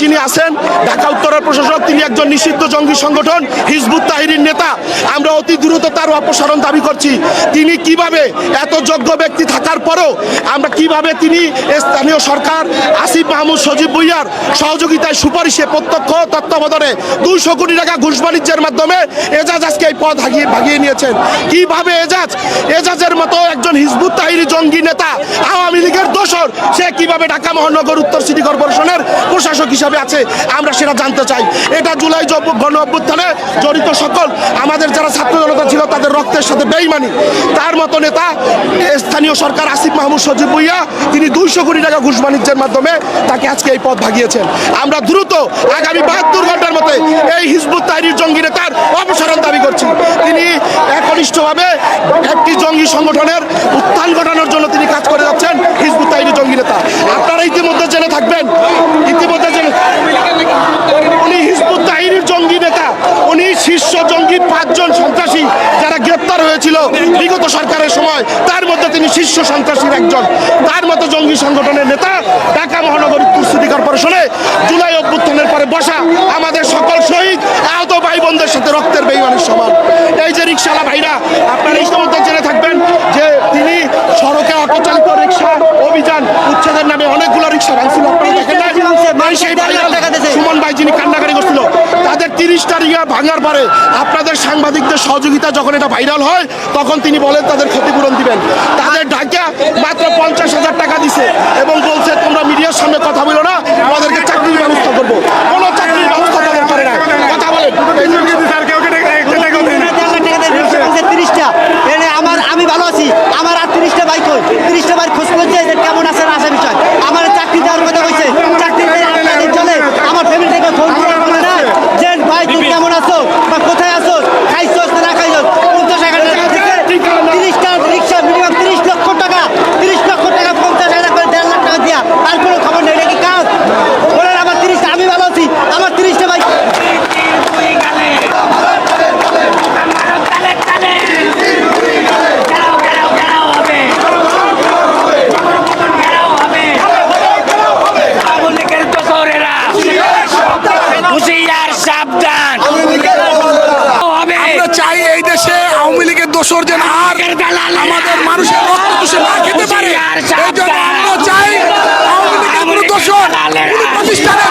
যিনি আছেন, ঢাকা উত্তরের প্রশাসক, তিনি একজন নিষিদ্ধ জঙ্গি সংগঠন, হিজবুত তাহিরির নেতা। আমরা অতি দ্রুত তার অপসারণ দাবি করছি। তিনি কীভাবে এত যোগ্য ব্যক্তি থাকার পরও আমরা কীভাবে তিনি স্থানীয় সরকার, আসিফ মাহমুদ, সজীব ভুইয়ার সহযোগিতায় সুপারিশে প্রত্যক্ষ তত্ত্বাবধানে দুইশো কোটি টাকা ঘুষ বাণিজ্যের মাধ্যমে এজাজ আজকে এই পদ ভাগিয়ে ভাগিয়ে নিয়েছেন। কীভাবে এজাজ? এজাজের মতো একজন হিজবুত তাহিরি জঙ্গি নেতা আওয়ামী লীগের দোসর সে কীভাবে ঢাকা মহানগর উত্তর সিটি কর্পোরেশনের প্রশাসক হিসাবে আছে, আমরা সেটা জানতে চাই। এটা জুলাই গণ অভ্যুত্থানে জড়িত সকল, আমাদের যারা ছাত্র জনতা ছিল তাদের রক্তের সাথে বেইমানি। তার মতো নেতা স্থানীয় সরকার আসিফ মাহমুদ সজীব ভুইয়া, তিনি দুইশো কোটি টাকা ঘুষ বাণিজ্যের মাধ্যমে তাকে আজকে এই পথ ভাগিয়েছেন। আমরা দ্রুত আগামী বাহাত্তর ঘণ্টার মধ্যে এই হিজবুত তাহরির জঙ্গি নেতার অপসারণ দাবি করছি। তিনি একনিষ্ঠভাবে একটি জঙ্গি সংগঠনের উত্থান ঘটানোর জন্য তিনি কাজ করে যাচ্ছেন হিজবুত তাহরি জঙ্গি নেতা আপনারা ইতিমধ্যে জেনে থাকবেন ইতিমধ্যে জেনে উনি হিজবুত তাহিরির জঙ্গি নেতা উনি শীর্ষ জঙ্গি পাঁচজন সন্ত্রাসী যারা গ্রেপ্তার হয়েছিল বিগত সরকারের সময় তার মধ্যে তিনি শীর্ষ সন্ত্রাসীর একজন তার মতো জঙ্গি সংগঠনের নেতা ঢাকা মহানগর উত্তর সিটি কর্পোরেশনে জুলাই অভ্যুত্থানের পরে বসা আমাদের সকল শহীদ আহত ভাই বোনদের সাথে রক্তের বেইমানের সমান এই যে রিক্সালা ভাইরা আপনারা ইতিমধ্যে জেনে থাকবেন যে তিনি সড়কে অটোচালিত রিক্সা অভিযান উচ্ছেদের নামে অনেকগুলো রিক্সা ভাঙছিল আপনারা দেখেন? সেই ভাইরাল সুমন ভাই যিনি কান্নাকারি করছিল তাদের তিরিশটা রিগা ভাঙার পরে আপনাদের সাংবাদিকদের সহযোগিতা যখন এটা ভাইরাল হয়, তখন তিনি বলেন তাদের ক্ষতিপূরণ দিবেন। তাদের ঢাকা মাত্র পঞ্চাশ হাজার টাকা দিছে এবং বলছে, তোমরা মিডিয়ার সামনে কথা বলো না, আমাদেরকে চাকরির ব্যবস্থা করব কোনো চাকরির ব্যবস্থা তাদের করে না কথা বলেন এই যে- তিরিশটা এনে আমার আমি ভালো আছি আমার আর তিরিশটা বাইক কই তিরিশটা বাইক খোঁজ করছে যে কেমন আছে না আসে বিষয় আমার চাকরি দেওয়ার কথা কইছে চাকরি দিয়ে আটটা দিন চলে আমার ফ্যামিলি থেকে ফোন দিয়ে বলে না যে ভাই তুই কেমন আছো বা কোথায় আছো খাইছস না না খাইছস পঞ্চাশ হাজার টাকা থেকে তিরিশটা রিক্সা মিনিমাম তিরিশ লক্ষ টাকা তিরিশ লক্ষ টাকা পঞ্চাশ হাজার করে দেড় লাখ টাকা দিয়া আর কোনো খবর নেই এটা কি কাজ বলেন আমার তিরিশটা আমি ভালো আছি আমার তিরিশটা বাইক হুশিয়ার সাবধান হবে আমরা চাই এই দেশে দোসর যেন আর আমাদের মানুষের রক্ত দোষে না খেতে পারে। এই জন্য আমরা চাই আওয়ামী লীগের কোনো দোসর কোনো প্রতিষ্ঠানে